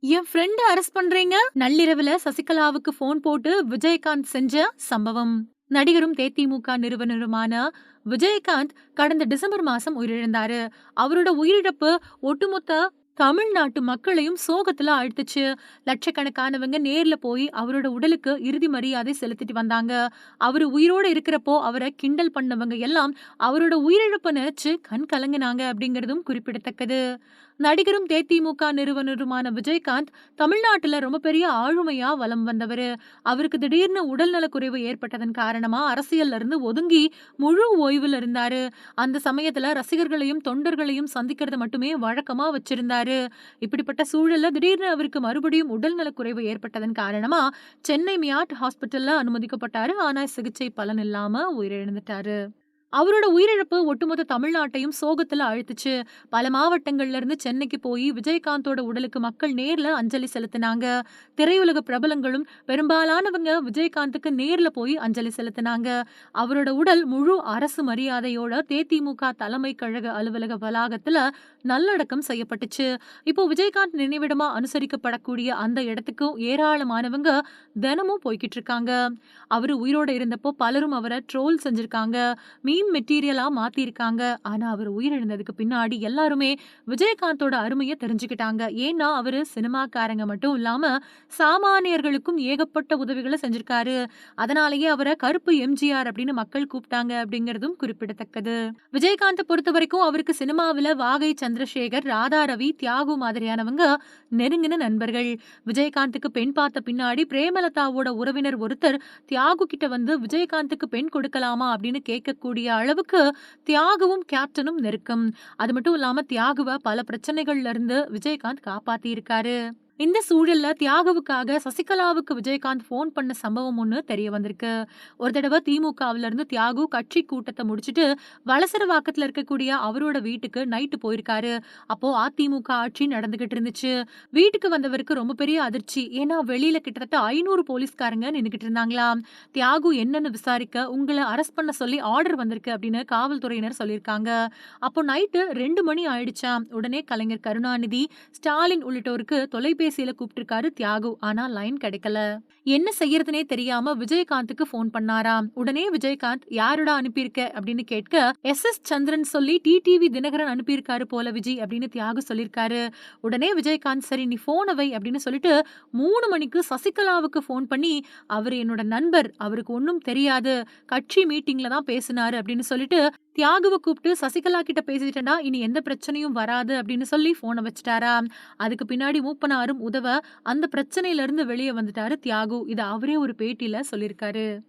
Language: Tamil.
என் ஃப்ரெண்ட அரெஸ்ட் பண்றீங்க? நள்ளிரவுல சசிகலாவுக்கு போன் போட்டு விஜயகாந்த் செஞ்ச சம்பவம். நடிகரும் தேதிமுக நிறுவனருமான விஜயகாந்த் கடந்த டிசம்பர் மாசம் உயிரிழந்தாரு. அவரோட உயிரிழப்பு ஒட்டுமொத்த தமிழ்நாட்டு மக்களையும் சோகத்துல அழுத்துச்சு லட்சக்கணக்கானவங்க நேர்ல போய் அவரோட உடலுக்கு இறுதி மரியாதை செலுத்திட்டு வந்தாங்க. அவரு உயிரோட இருக்கிறப்போ அவரை கிண்டல் பண்ணவங்க எல்லாம் அவரோட உயிரிழப்பை நினைச்சு கண் கலங்கினாங்க அப்படிங்கறதும் குறிப்பிடத்தக்கது. நடிகரும் தேதிமுக நிறுவனருமான விஜயகாந்த் தமிழ்நாட்டுல ரொம்ப பெரிய ஆளுமையா வலம் வந்தவர். அவருக்கு திடீர்னு உடல்நல குறைவு ஏற்பட்டதன் காரணமா அரசியல்ல இருந்து ஒதுங்கி முழு ஓய்வில் இருந்தாரு. அந்த சமயத்துல ரசிகர்களையும் தொண்டர்களையும் சந்திக்கிறத மட்டுமே வழக்கமா வச்சிருந்தாரு. இப்படிப்பட்ட சூழல்ல திடீர்னு அவருக்கு மறுபடியும் உடல்நல குறைவு ஏற்பட்டதன் காரணமா சென்னை மியாட் ஹாஸ்பிட்டல்ல அனுமதிக்கப்பட்டாரு. ஆனா சிகிச்சை பலன் இல்லாம உயிரிழந்துட்டாரு. அவரோட உயிரிழப்பு ஒட்டுமொத்த தமிழ்நாட்டையும் சோகத்துல அழுத்துச்சு. பல மாவட்டங்கள்ல இருந்து சென்னைக்கு போய் விஜயகாந்தோட உடலுக்கு மக்கள் நேர்ல அஞ்சலி செலுத்தினாங்க. திரையுலக பிரபலங்களும் பெரும்பாலானவங்க விஜயகாந்துக்கு நேர்ல போய் அஞ்சலி செலுத்தினாங்க. அவரோட உடல் முழு அரசு மரியாதையோட தேதிமுக தலைமை கழக அலுவலக வளாகத்துல நல்லடக்கம் செய்யப்பட்டுச்சு. இப்போ விஜயகாந்த் நினைவிடமா அனுசரிக்கப்படக்கூடிய அந்த இடத்துக்கும் ஏராளமானவங்க தினமும் போய்கிட்டு இருக்காங்க. அவரு உயிரோட இருந்தப்போ பலரும் அவரை ட்ரோல் செஞ்சிருக்காங்க. மீம் மெட்டீரியலா மாத்திருக்காங்க. ஆனா அவர் உயிரிழந்ததுக்கு பின்னாடி எல்லாருமே விஜயகாந்தோட அருமையை தெரிஞ்சுக்கிட்டாங்க. ஏன்னா அவரு சினிமாக்காரங்க மட்டும் இல்லாம சாமானியர்களுக்கும் ஏகப்பட்ட உதவிகளை செஞ்சிருக்காரு. அதனாலேயே அவரை கருப்பு எம்ஜிஆர் அப்படின்னு மக்கள் கூப்பிட்டாங்க அப்படிங்கிறதும் குறிப்பிடத்தக்கது. விஜயகாந்த் பொறுத்த வரைக்கும் அவருக்கு சினிமாவில் வாகை சந்திரசேகர் ராதா ரவி தியாகு மாதிரியானவங்க நெருங்கின நண்பர்கள். விஜயகாந்துக்கு பெண் பார்த்த பின்னாடி பிரேமலதாவோட உறவினர் ஒருத்தர் தியாகு கிட்ட வந்து விஜயகாந்துக்கு பெண் கொடுக்கலாமா? அப்படின்னு கேட்கக்கூடிய அளவுக்கு தியாகவும் கேப்டனும் நெருக்கம். அது மட்டும் இல்லாம தியாகுவை பல பிரச்சனைகள்ல இருந்து விஜயகாந்த் காப்பாத்தி இருக்காரு இந்த சூழல்ல தியாகவுக்காக சசிகலாவுக்கு விஜயகாந்த் போன் பண்ண சம்பவம் ஒன்று தெரிய வந்திருக்கு. ஒரு தடவை திமுகவுல இருந்து தியாகு கட்சி கூட்டத்தை முடிச்சிட்டு வலசரவாக்கத்துல இருக்கக்கூடிய அவரோட வீட்டுக்கு நைட்டு போயிருக்காரு. அப்போ அதிமுக ஆட்சி நடந்துகிட்டு இருந்துச்சு. வீட்டுக்கு வந்தவருக்கு ரொம்ப பெரிய அதிர்ச்சி. ஏன்னா வெளியில கிட்டத்தட்ட ஐநூறு போலீஸ்காரங்க நின்றுகிட்டு இருந்தாங்களாம் தியாகு என்னன்னு விசாரிக்க உங்களை அரெஸ்ட் பண்ண சொல்லி ஆர்டர் வந்திருக்கு அப்படின்னு காவல்துறையினர் சொல்லியிருக்காங்க. அப்போ நைட்டு ரெண்டு மணி ஆயிடுச்சாம் உடனே கலைஞர் கருணாநிதி ஸ்டாலின் உள்ளிட்டோருக்கு தொலைபேசி தொலைபேசியில கூப்பிட்டிருக்காரு தியாகு. ஆனா லைன் கிடைக்கல. என்ன செய்யறதுனே தெரியாம விஜயகாந்துக்கு போன் பண்ணாராம். உடனே விஜயகாந்த் யாருடா அனுப்பியிருக்க? அப்படின்னு கேட்க எஸ். எஸ். சந்திரன் சொல்லி டிடிவி தினகரன் அனுப்பியிருக்காரு போல விஜய் அப்படின்னு தியாகு சொல்லியிருக்காரு. உடனே விஜயகாந்த் சரி நீ போன வை அப்படின்னு சொல்லிட்டு மூணு மணிக்கு சசிகலாவுக்கு போன் பண்ணி அவர் என்னோட நண்பர். அவருக்கு ஒன்றும் தெரியாது. கட்சி மீட்டிங்ல தான் பேசினாரு அப்படின்னு சொல்லிட்டு தியாகுவை கூப்பிட்டு சசிகலா கிட்ட பேசிட்டேன்னா இனி எந்த பிரச்சனையும் வராது அப்படின்னு சொல்லி போனை வச்சுட்டாரா? அதுக்கு பின்னாடி மூப்பனாரும் உதவ அந்த பிரச்சனையில இருந்து வெளியே வந்துட்டாரு தியாகு. இதை அவரே ஒரு பேட்டியில சொல்லியிருக்காரு.